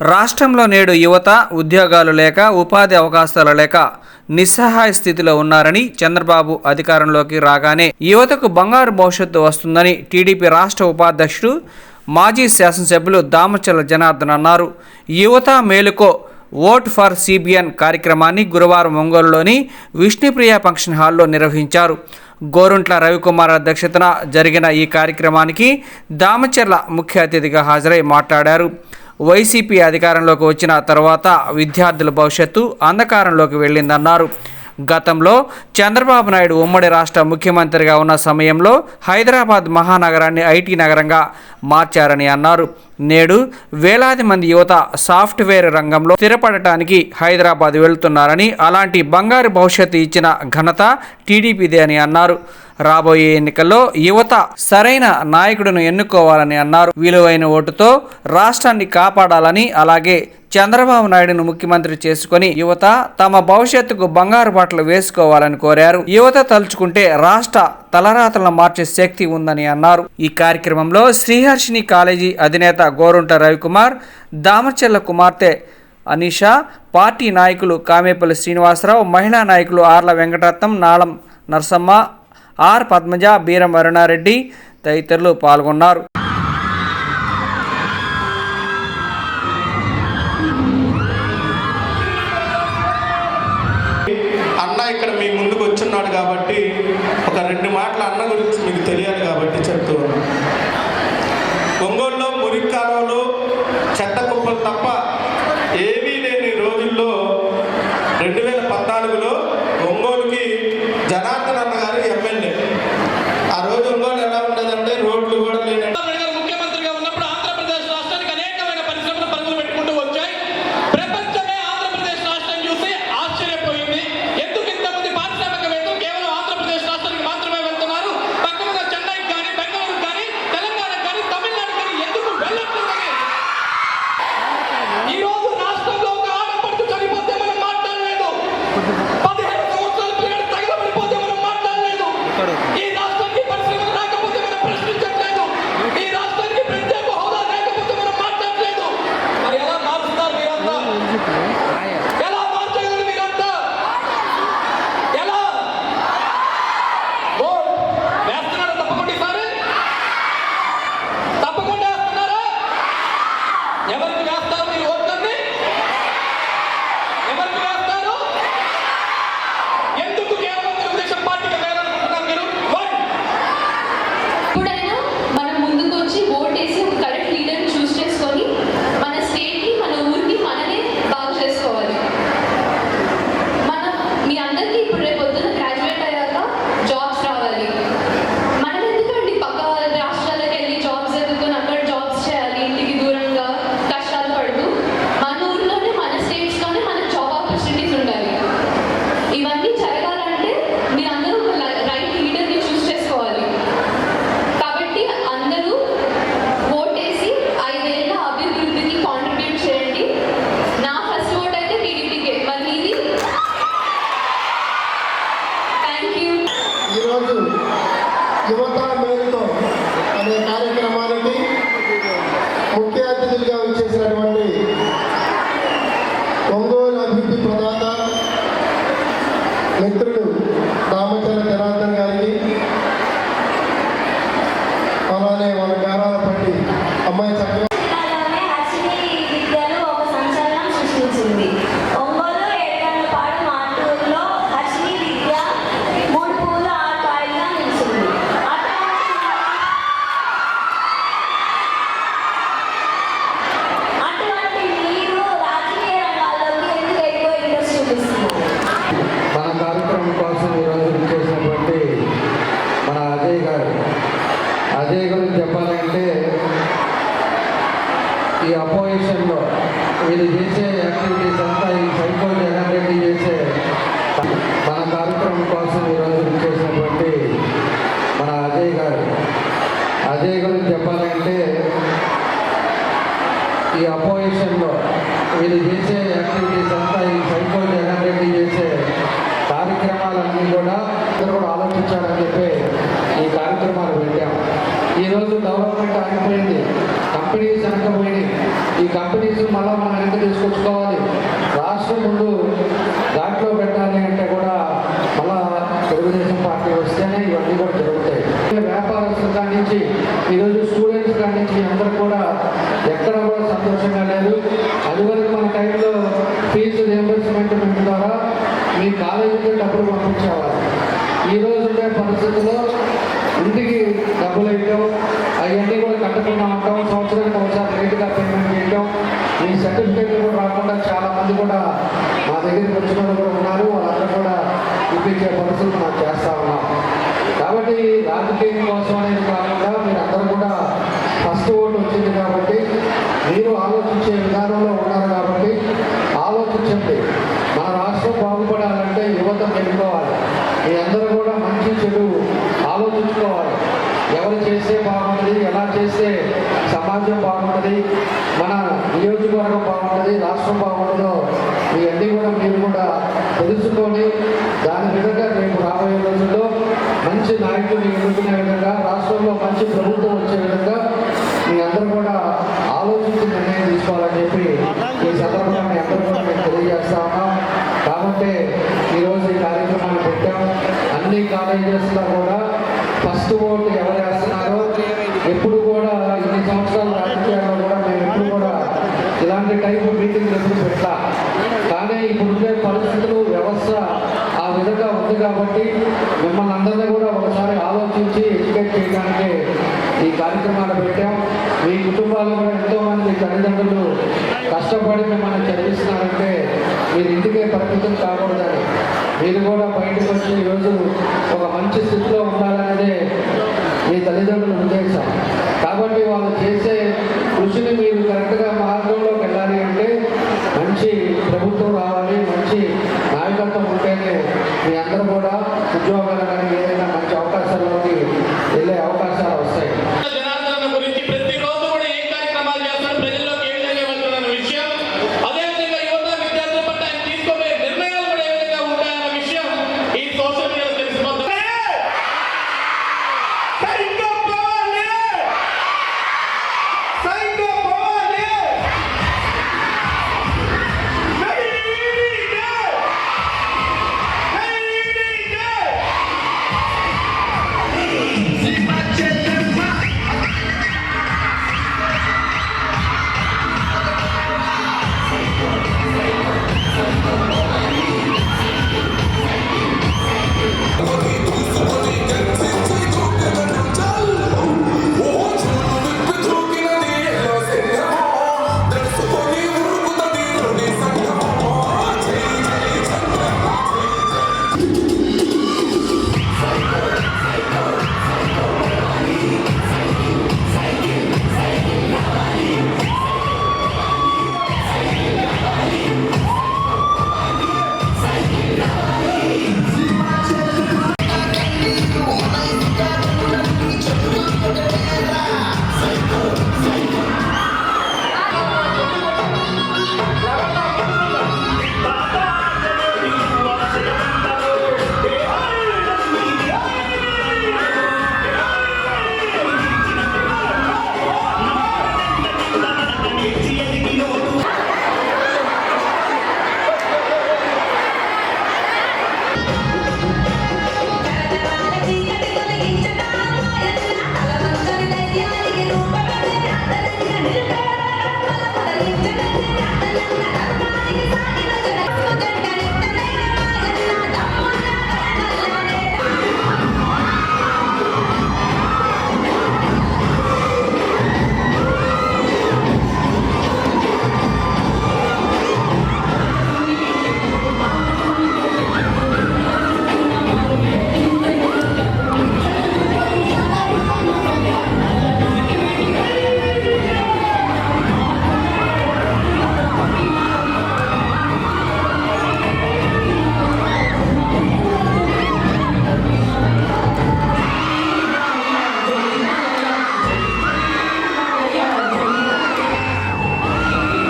రాష్ట్రంలో నేడు యువత ఉద్యోగాలు లేక ఉపాధి అవకాశాలు లేక నిస్సహాయ స్థితిలో ఉన్నారని చంద్రబాబు అధికారంలోకి రాగానే యువతకు బంగారు భవిష్యత్తు వస్తుందని టీడీపీ రాష్ట్ర ఉపాధ్యక్షుడు మాజీ శాసనసభ్యులు దామచల జనార్దన్ అన్నారు. యువత మేలుకో ఓట్ ఫర్ సిబిఎన్ కార్యక్రమాన్ని గురువారం ఒంగోలులోని విష్ణుప్రియ ఫంక్షన్ హాల్లో నిర్వహించారు. గోరుంట్ల రవికుమార్ అధ్యక్షతన జరిగిన ఈ కార్యక్రమానికి దామచర్ల ముఖ్య అతిథిగా హాజరై మాట్లాడారు. వైసీపీ అధికారంలోకి వచ్చిన తర్వాత విద్యార్థుల భవిష్యత్తు అంధకారంలోకి వెళ్ళిందన్నారు. గతంలో చంద్రబాబు నాయుడు ఉమ్మడి రాష్ట్ర ముఖ్యమంత్రిగా ఉన్న సమయంలో హైదరాబాద్ మహానగరాన్ని ఐటీ నగరంగా మార్చారని అన్నారు. నేడు వేలాది మంది యువత సాఫ్ట్వేర్ రంగంలో స్థిరపడటానికి హైదరాబాద్ వెళ్తున్నారని అలాంటి బంగారు భవిష్యత్తు ఇచ్చిన ఘనత టీడీపీదే అని అన్నారు. రాబోయే ఎన్నికల్లో యువత సరైన నాయకుడిని ఎన్నుకోవాలని అన్నారు. విలువైన ఓటుతో రాష్ట్రాన్ని కాపాడాలని అలాగే చంద్రబాబు నాయుడును ముఖ్యమంత్రి చేసుకొని యువత తమ భవిష్యత్తుకు బంగారు బాటలు వేసుకోవాలని కోరారు. యువత తలుచుకుంటే రాష్ట్ర తలరాతలను మార్చే శక్తి ఉందని అన్నారు. ఈ కార్యక్రమంలో శ్రీహర్షిని కాలేజీ అధినేత గోరుంట రవికుమార్ దామచెల్ల కుమార్తె అనిషా పార్టీ నాయకులు కామేపల్లి శ్రీనివాసరావు మహిళా నాయకులు ఆర్ల వెంకటరత్నం నాళం నరసమ్మ ఆర్ పద్మజ బీరం వరుణారెడ్డి తదితరులు పాల్గొన్నారు. ముందుకు కాబట్టి ఒక రెండు మాటలు అన్న గురించి మీకు తెలియాలి Exatamente. Tá అనే కార్యక్రమానికి ముఖ్య అతిథులుగా అపోజిషన్లో వీళ్ళు చేసే ఈ సర్టిఫికేట్లు కూడా రాకుండా చాలా మంది కూడా మా దగ్గరికి వచ్చిన వాళ్ళు కూడా ఉన్నారు. వాళ్ళందరూ కూడా ఇప్పించే పనులు మనం చేస్తా ఉన్నాం. కాబట్టి రాజకీయం కోసం అనేది కాకుండా మీరు అందరూ కూడా ఫస్ట్ ఓటు వచ్చింది కాబట్టి మీరు ఆలోచించే విధానంలో ఉన్నారు కాబట్టి ఆలోచించండి. మన రాష్ట్రం బాగుపడాలంటే యువత పెట్టుకోవాలి మీ అందరూ కూడా మంచి చెడు ఆలోచించుకోవాలి ఎవరు చేస్తే బాగుంటుంది ఎలా చేస్తే సమాజం బాగుంటుంది మన నియోజకవర్గం బాగుంటుంది రాష్ట్రం బాగుంటుందో ఇవన్నీ కూడా మీరు కూడా తెలుసుకొని దాని విధంగా రేపు రాబోయే రోజుల్లో మంచి నాయకుడిని ఎన్నుకునే విధంగా రాష్ట్రంలో మంచి ప్రభుత్వం వచ్చే విధంగా మీ అందరూ కూడా ఆలోచించి నిర్ణయం తీసుకోవాలని చెప్పి ఈ సందర్భంగా మీ అందరూ కూడా మేము తెలియజేస్తా ఉన్నాం కాబట్టి ఈరోజు ఈ కార్యక్రమాన్ని పెట్టాం అన్ని కాలేజెస్లో కూడా ఫస్ట్ ఓటు ఎవరు వేస్తున్నారో ఎప్పుడు కూడా ఇన్ని సంవత్సరాల రాజకీయాల్లో కూడా మేము ఎప్పుడు కూడా ఇలాంటి టైపు మీటింగ్లు ఎప్పుడు పెట్టా కానీ ఇప్పుడు ఉండే పరిస్థితులు వ్యవస్థ ఆ విధంగా ఉంది కాబట్టి మిమ్మల్ని అందరినీ కూడా ఒకసారి ఆలోచించి ఎడ్యుకేట్ చేయడానికి ఈ కార్యక్రమాలు పెట్టాం. మీ కుటుంబాలు కూడా ఎంతోమంది తల్లిదండ్రులు కష్టపడి మిమ్మల్ని చదివిస్తున్నారంటే మీరు ఇంటికే పరిమితం కాకూడదని. మీరు కూడా బయటకు వచ్చి ఈరోజు ఒక మంచి స్థితిలో ఉండాలనేదే మీ తల్లిదండ్రుల ఉద్దేశం. కాబట్టి వాళ్ళు చేసే కృషిని మీరు